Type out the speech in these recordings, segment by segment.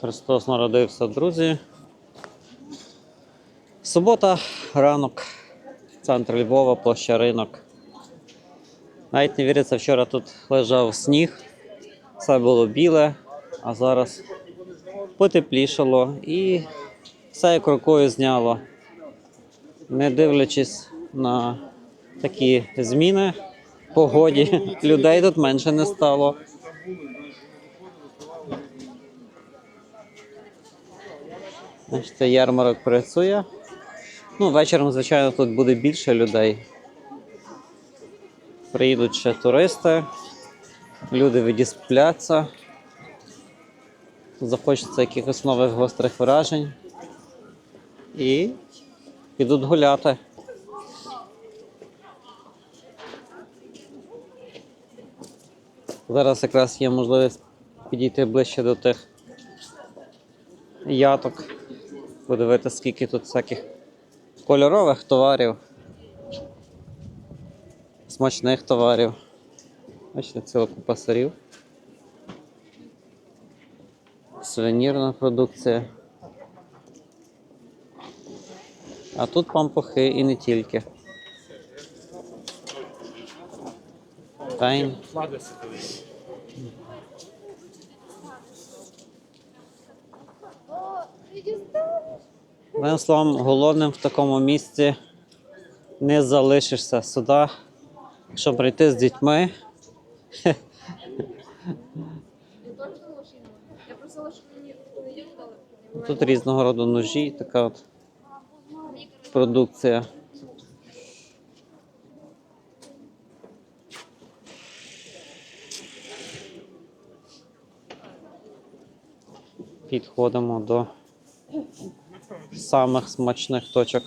Христос народився, друзі. Субота, ранок, центр Львова, площа ринок. Навіть не віриться, вчора тут лежав сніг, все було біле, а зараз потеплішало і все як рукою зняло. Не дивлячись на такі зміни погоді, людей тут менше не стало. Бачите, ярмарок працює. Ну, вечором, звичайно, тут буде більше людей. Приїдуть ще туристи, люди відіспляться. Захочеться якихось нових гострих вражень. І підуть гуляти. Зараз якраз є можливість підійти ближче до тих яток, подивитися, скільки тут всяких кольорових товарів, смачних товарів. Бачите, ціла купа сирів. Сувенірна продукція. А тут пампухи і не тільки. Тайн. Одним словом, голодним в такому місці не залишишся сюди. Якщо прийти з дітьми, щоб тут різного роду ножі, така от продукція. Підходимо до самих смачних точок.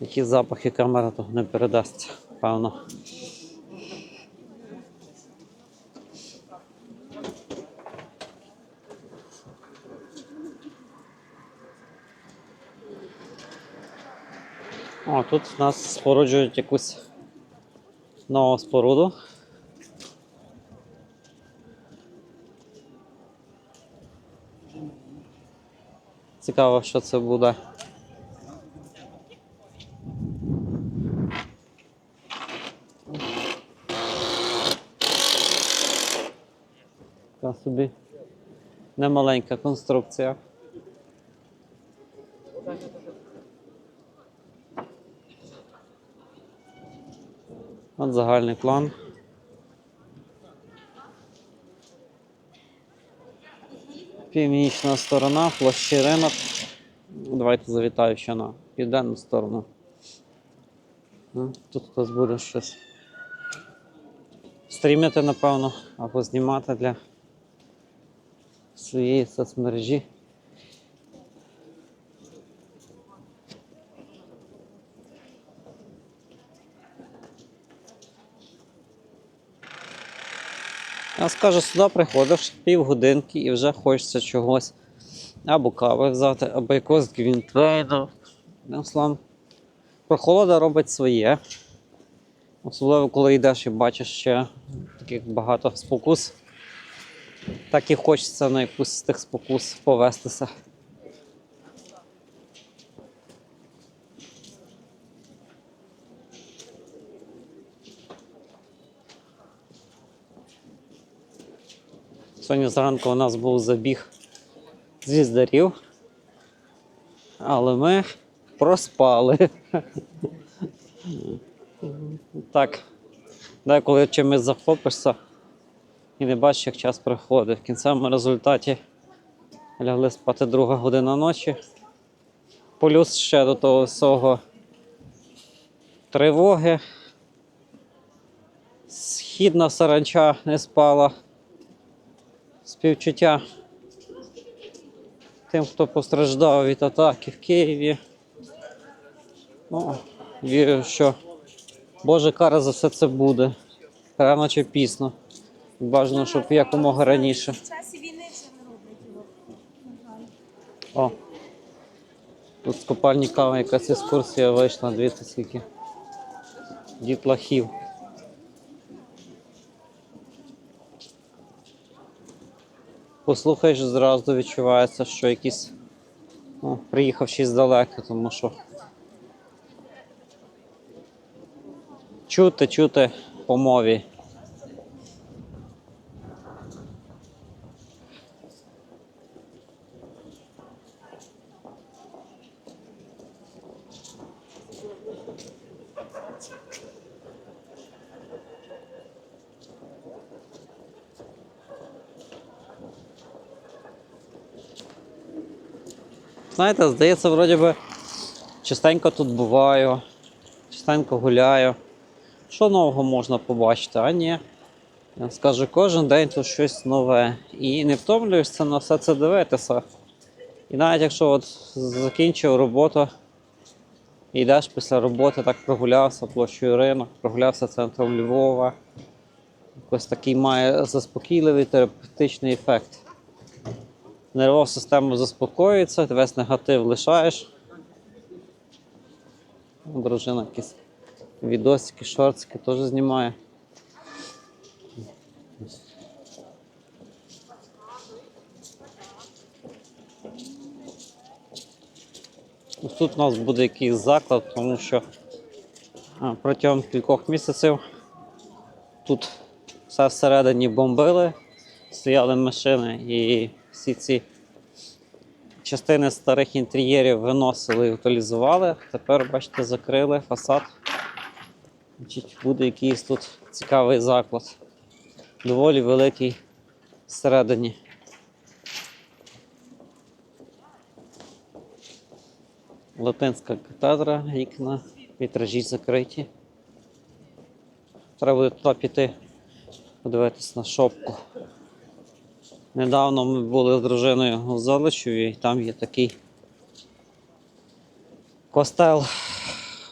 Які запахи камера тут не передасть, певно. О, тут в нас споруджують якусь нову споруду. Цікаво, що це буде. Така собі немаленька конструкція. От загальний план. Північна сторона, площі ринок. Давайте завітаю ще на південну сторону. Ну, Тут хтось буде щось стрімити, напевно, або знімати для своєї соцмережі. Я скажу, сюди приходиш півгодинки і вже хочеться чогось. Або кави взяти, або якогось гвінтвейну. Словом, прохолода робить своє. Особливо, коли йдеш і бачиш ще таких багато спокус. Так і хочеться на якусь з тих спокус повестися. Сьогодні зранку у нас був забіг звіздарів, але ми проспали. Так, деколи чимось захопишся і не бачиш, як час проходить. В кінцевому результаті лягли спати друга година ночі. Плюс ще до того всього тривоги. Східна саранча не спала. Співчуття тим, хто постраждав від атаки в Києві. Ну, вірю, що Божа кара за все це буде. Рано чи пізно. Бажано, щоб якомога раніше. В часі війни вже не роблять його. О. Тут з копальні кави якась екскурсія вийшла, дивіться скільки. Дітлахів. Послухаєш, зразу відчувається, що якийсь ну, приїхавши здалека, тому що чути, чути по мові. Знаєте, здається, вроді би частенько тут буваю, частенько гуляю. Що нового можна побачити? А ні. Я скажу, кожен день тут щось нове. І не втомлюєшся на все це дивитися. І навіть якщо от закінчив роботу, і йдеш після роботи, так прогулявся площею ринок, прогулявся центром Львова. Якось такий має заспокійливий терапевтичний ефект. Нервова система заспокоюється, весь негатив лишаєш. Дружина якісь відосики, шортики теж знімає. Ось Тут у нас буде якийсь заклад, тому що протягом кількох місяців тут все всередині бомбили, стояли машини і всі ці частини старих інтер'єрів виносили і утилізували. Тепер, бачите, закрили фасад. Значить, буде якийсь тут цікавий заклад. Доволі великий всередині. Латинська катедра, вікна, вітражі закриті. Треба буде туди піти, подивитись на шопку. Недавно ми були з дружиною у Золочеві, і там є такий костел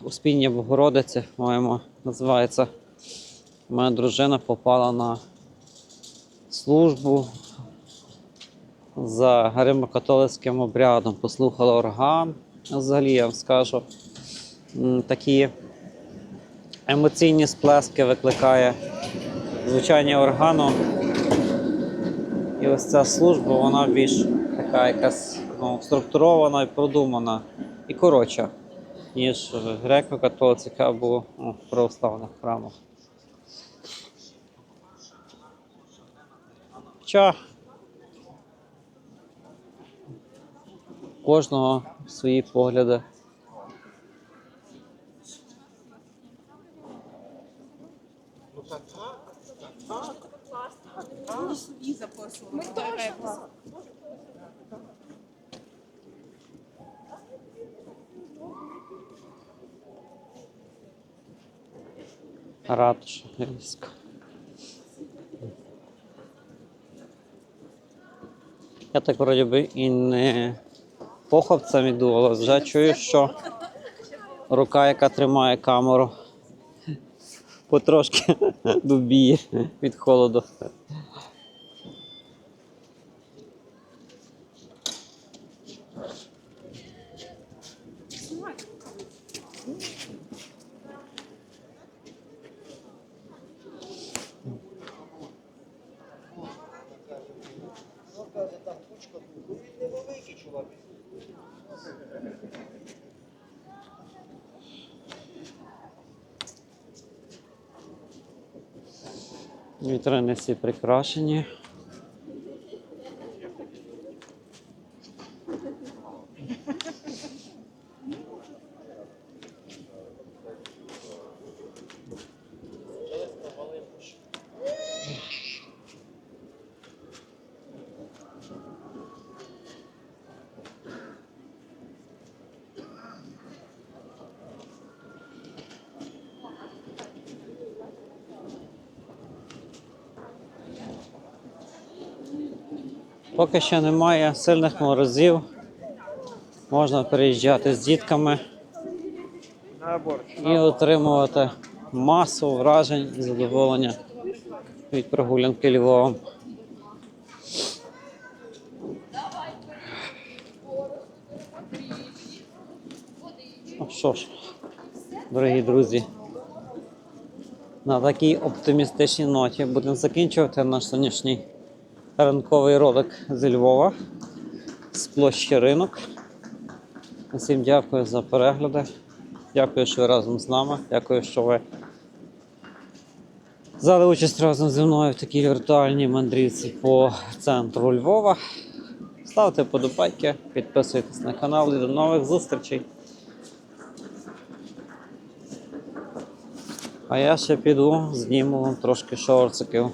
Успіння Богородиці, по-моєму, називається. Моя дружина попала на службу за гримо-католицьким обрядом, послухала орган. Взагалі, я вам скажу, такі емоційні сплески викликає звучання органу. І ось ця служба, вона більш така якась ну, структурована і продумана і коротша, ніж греко-католицьких або ну, в православних храмах. Хоча кожного свої погляди. Ми теж. Ратуша Львівська. Я так вроді би і не похопцем іду, але вже чую, що рука, яка тримає камеру, потрошки дубіє від холоду. Вітрини всі прикрашені. Поки що немає сильних морозів. Можна переїжджати з дітками і отримувати масу вражень і задоволення від прогулянки Львовом. Ну що ж, дорогі друзі, на такій оптимістичній ноті будемо закінчувати наш сьогоднішній ранковий ролик зі Львова з площі ринок. Усім дякую за перегляди. Дякую, що ви разом з нами. Дякую, що ви взяли участь разом зі мною в такій віртуальній мандрівці по центру Львова. Ставте подобайки, підписуйтесь на канал і до нових зустрічей. А я ще піду, зніму вам трошки шорциків.